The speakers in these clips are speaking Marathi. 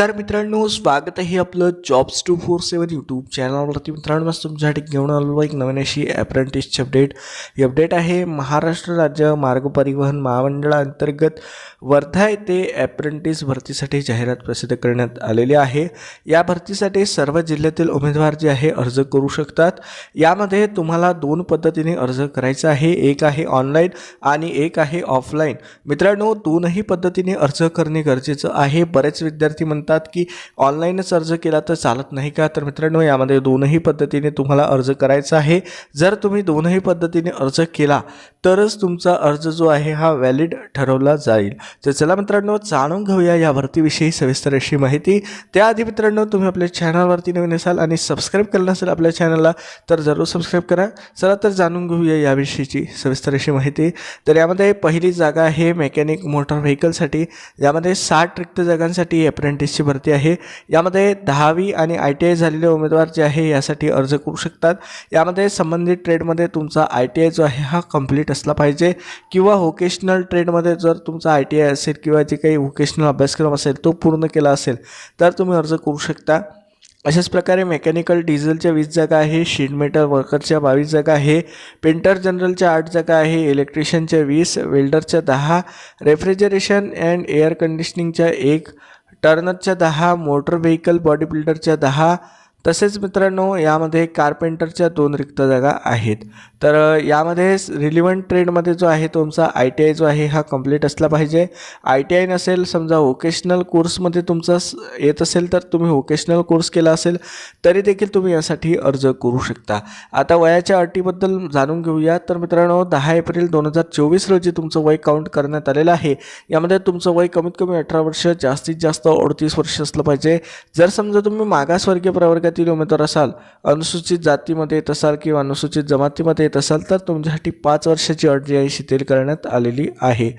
नमस्कार मित्रांनो स्वागत आहे आपलं jobs two four seven YouTube चॅनलवरती. मित्रांनो मस्त तुमच्यासाठी घेऊन आलो एक नवीन अशी ॲप्रेंटिसची अपडेट ही अपडेट आहे महाराष्ट्र राज्य मार्ग परिवहन महामंडळाअंतर्गत वर्धा येथे ॲप्रेंटिस भरतीसाठी जाहिरात प्रसिद्ध करण्यात आलेली आहे. या भरतीसाठी सर्व जिल्ह्यातील उमेदवार जे आहे अर्ज करू शकतात. यामध्ये तुम्हाला दोन पद्धतीने अर्ज करायचा आहे. एक आहे ऑनलाईन आणि एक आहे ऑफलाईन मित्रांनो दोनही पद्धतीने अर्ज करणे गरजेचं आहे. बरेच विद्यार्थी म्हणतात की ऑनलाईनच अर्ज केला तर चालत नाही का? तर मित्रांनो यामध्ये दोनही पद्धतीने तुम्हाला अर्ज करायचा आहे. जर तुम्ही दोनही पद्धतीने अर्ज केला तरच तुमचा अर्ज जो आहे हा व्हॅलिड ठरवला जाईल. तर चला मित्रांनो जाणून घेऊया या भरतीविषयी सविस्तर अशी माहिती. त्याआधी मित्रांनो तुम्ही आपल्या चॅनलवरती नवीन असाल आणि सबस्क्राईब केलं नसेल आपल्या चॅनलला तर जरूर सबस्क्राईब करा. चला तर जाणून घेऊया याविषयीची सविस्तर अशी माहिती. तर यामध्ये पहिली जागा आहे मेकॅनिक मोटर व्हेकलसाठी यामध्ये साठ रिक्त जागांसाठी अप्रेंटिसची भरती आहे. यामध्ये दहावी आणि आय टी आय झालेले उमेदवार जे आहे यासाठी अर्ज करू शकतात. यामध्ये संबंधित ट्रेडमध्ये तुमचा आय टी आय जो आहे हा कंप्लीट असला पाहिजे. किंवा व्होकेशनल ट्रेडमध्ये जर तुमचा आय टी आय असेल किंवा जे काही व्होकेशनल अभ्यासक्रम असेल तो पूर्ण केला असेल तर तुम्ही अर्ज करू शकता. अशाच प्रकारे मेकॅनिकल डिझेलच्या वीस जागा आहे शीट मेटल वर्करच्या बावीस जागा आहे पेंटर जनरलच्या आठ जागा आहे इलेक्ट्रिशियनच्या वीस वेल्डरच्या दहा रेफ्रिजरेशन अँड एअर कंडिशनिंगच्या एक टर्नरच्या दहा मोटर व्हेकल बॉडी बिल्डरच्या दहा तसेच मित्रांनो यामध्ये कार्पेंटरच्या दोन रिक्त जागा आहेत. तर यामध्ये रिलिव्हंट ट्रेडमध्ये जो आहे तुमचा आय टी आय जो आहे हा कंप्लीट असला पाहिजे. आय टी आय नसेल समजा वोकेशनल कोर्समध्ये तुमचा स- येत असेल तर तुम्ही वोकेशनल कोर्स केला असेल तरी देखील तुम्ही यासाठी अर्ज करू शकता. आता वयाच्या अटीबद्दल जाणून घेऊया. तर मित्रांनो दहा एप्रिल दोन हजार चोवीस रोजी तुमचं वय काउंट करण्यात आलेलं आहे. यामध्ये तुमचं वय कमीत कमी अठरा वर्ष जास्तीत जास्त अडतीस वर्ष असलं पाहिजे. जर समजा तुम्ही मागासवर्गीय प्रवर्ग प्रवर्गातील उमेदवार असाल अनुसूचित जातीमध्ये येत असाल किंवा अनुसूचित जमातीमध्ये येत असाल तर तुमच्यासाठी पाच वर्षाची अट जी आहे शिथिल करण्यात आलेली आहे.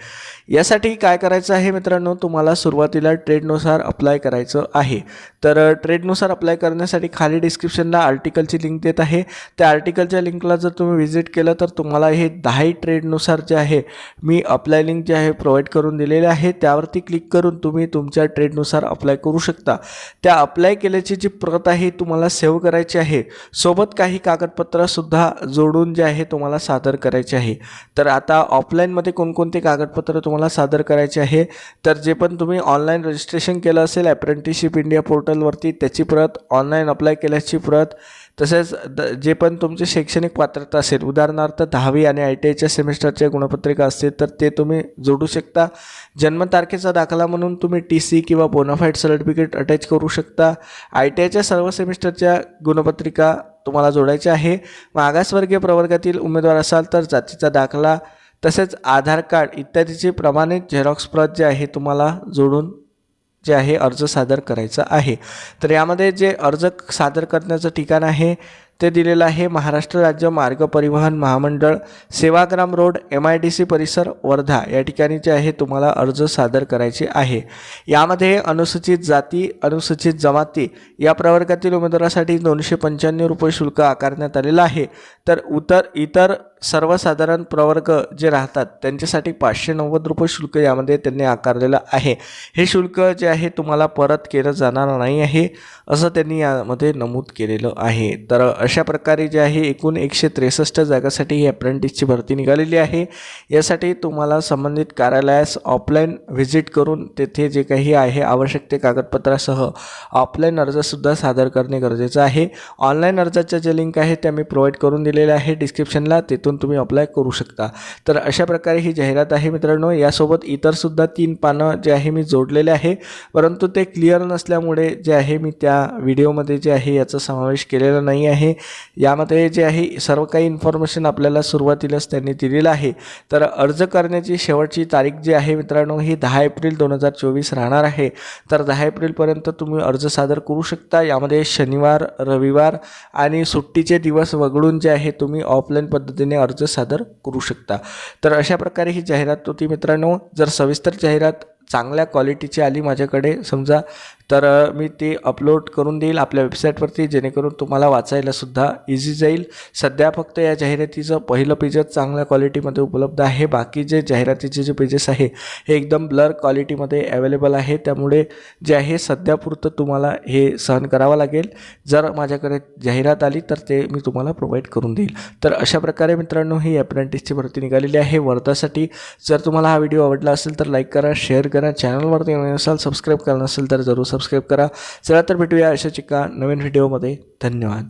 यासाठी काय करायचं आहे मित्रांनो? तुम्हाला सुरुवातीला ट्रेडनुसार अप्लाय करायचं आहे. तर ट्रेडनुसार अप्लाय करण्यासाठी खाली डिस्क्रिप्शनला आर्टिकलची लिंक देत आहे. त्या आर्टिकलच्या लिंकला जर तुम्ही व्हिजिट केलं तर तुम्हाला हे दहाही ट्रेडनुसार जे आहे मी अप्लाय लिंक जे आहे प्रोव्हाइड करून दिलेले आहे. त्यावरती क्लिक करून तुम्ही तुमच्या ट्रेडनुसार अप्लाय करू शकता. त्या अप्लाय केल्याची जी प्रत आहे तुम्हाला सेव्ह करायची आहे. सोबत काही कागदपत्रंसुद्धा जोडून जे आहे तुम्हाला सादर करायचे आहे. तर आता ऑफलाईनमध्ये कोणकोणते कागदपत्र तुम्हाला सादर करायचे आहे? तर जे पण तुम्ही ऑनलाईन रजिस्ट्रेशन केलं असेल अप्रेंटिसशिप इंडिया पोर्टलवरती त्याची प्रत ऑनलाईन अप्लाय केल्याची प्रत तसेच द जे पण तुमची शैक्षणिक पात्रता असेल उदाहरणार्थ दहावी आणि आय टी आयच्या सेमिस्टरच्या गुणपत्रिका असतील तर ते तुम्ही जोडू शकता. जन्मतारखेचा दाखला म्हणून तुम्ही टी सी किंवा बोनाफाईड सर्टिफिकेट अटॅच करू शकता. आय टी आयच्या सर्व सेमिस्टरच्या गुणपत्रिका तुम्हाला जोडायच्या आहे. मागासवर्गीय प्रवर्गातील उमेदवार असाल तर जातीचा दाखला तसेच आधार कार्ड इत्यादीचे प्रमाणित झेरॉक्स प्रत जे आहे तुम्हाला जोडून जे आहे अर्ज सादर करायचा आहे. तर यामध्ये जे अर्ज सादर करण्याचं ठिकाण आहे ते दिलेलं आहे महाराष्ट्र राज्य मार्ग परिवहन महामंडळ Sevagram road M I D C परिसर वर्धा. या ठिकाणी जे आहे तुम्हाला अर्ज सादर करायचे आहे. यामध्ये अनुसूचित जाती अनुसूचित जमाती या प्रवर्गातील उमेदवारासाठी दोनशे पंच्याण्णव रुपये शुल्क आकारण्यात आलेलं आहे. तर उतर इतर सर्वसाधारण प्रवर्ग जे राहतात त्यांच्यासाठी पाचशे नव्वद रुपये शुल्क यामध्ये त्यांनी आकारलेलं आहे. हे शुल्क जे आहे तुम्हाला परत केलं जाणार नाही आहे असं त्यांनी यामध्ये नमूद केलेलं आहे. तर अशा प्रकारे जे आहे एकूण एकशे त्रेसष्ट जागासाठी ही अप्रेंटिसची भरती निघालेली आहे. यासाठी तुम्हाला संबंधित कार्यालयास ऑफलाईन व्हिजिट करून तेथे जे काही आहे आवश्यक ते कागदपत्रासह ऑफलाईन अर्जसुद्धा सादर करणे गरजेचं आहे. ऑनलाईन अर्जाच्या जे लिंक आहे त्या मी प्रोव्हाइड करून दिलेल्या आहे डिस्क्रिप्शनला तिथून तुम्ही अप्लाय करू शकता. तर अशा प्रकारे ही जाहिरात आहे मित्रांनो. यासोबत इतरसुद्धा तीन पानं जे आहे मी जोडलेले आहे. परंतु ते क्लिअर नसल्यामुळे जे आहे मी त्या व्हिडिओमध्ये जे आहे याचा समावेश केलेला नाही आहे. यामध्ये जे आहे सर्व काही इन्फॉर्मेशन आपल्याला सुरुवातीलाच त्यांनी दिलेलं आहे. तर अर्ज करण्याची शेवटची तारीख जी आहे मित्रांनो ही दहा एप्रिल दोन हजार चोवीस राहणार आहे. तर दहा एप्रिलपर्यंत तुम्ही अर्ज सादर करू शकता. यामध्ये शनिवार रविवार आणि सुट्टीचे दिवस वगळून जे आहे तुम्ही ऑफलाईन पद्धतीने अर्ज सादर करू शकता. तर अशा प्रकारे ही जाहिरात होती मित्रांनो. जर सविस्तर जाहिरात चांगल्या क्वालिटीची आली माझ्याकडे समजा तर मी ते अपलोड करून देईल आपल्या वेबसाईटवरती जेणेकरून तुम्हाला वाचायलासुद्धा इझी जाईल. सध्या फक्त या जाहिरातीचं पहिलं पेजच चांगल्या क्वालिटीमध्ये उपलब्ध आहे. बाकी जे जाहिरातीचे जे पेजेस आहे हे एकदम ब्लर क्वालिटीमध्ये अवेलेबल आहे. त्यामुळे जे आहे सध्यापुरतं तुम्हाला हे सहन करावं लागेल. जर माझ्याकडे जाहिरात आली तर ते मी तुम्हाला प्रोव्हाइड करून देईल. तर अशा प्रकारे मित्रांनो ही अप्रेंटिसची भरती निघालेली आहे. वर्धासाठी जर तुम्हाला हा व्हिडिओ आवडला असेल तर लाईक करा शेअर करा. चॅनलवरती नसाल सबस्क्राईब करा नसेल तर जरूर सबस्क्राईब करा. चला तर भेटूया अशाच एका नवीन व्हिडिओमध्ये धन्यवाद.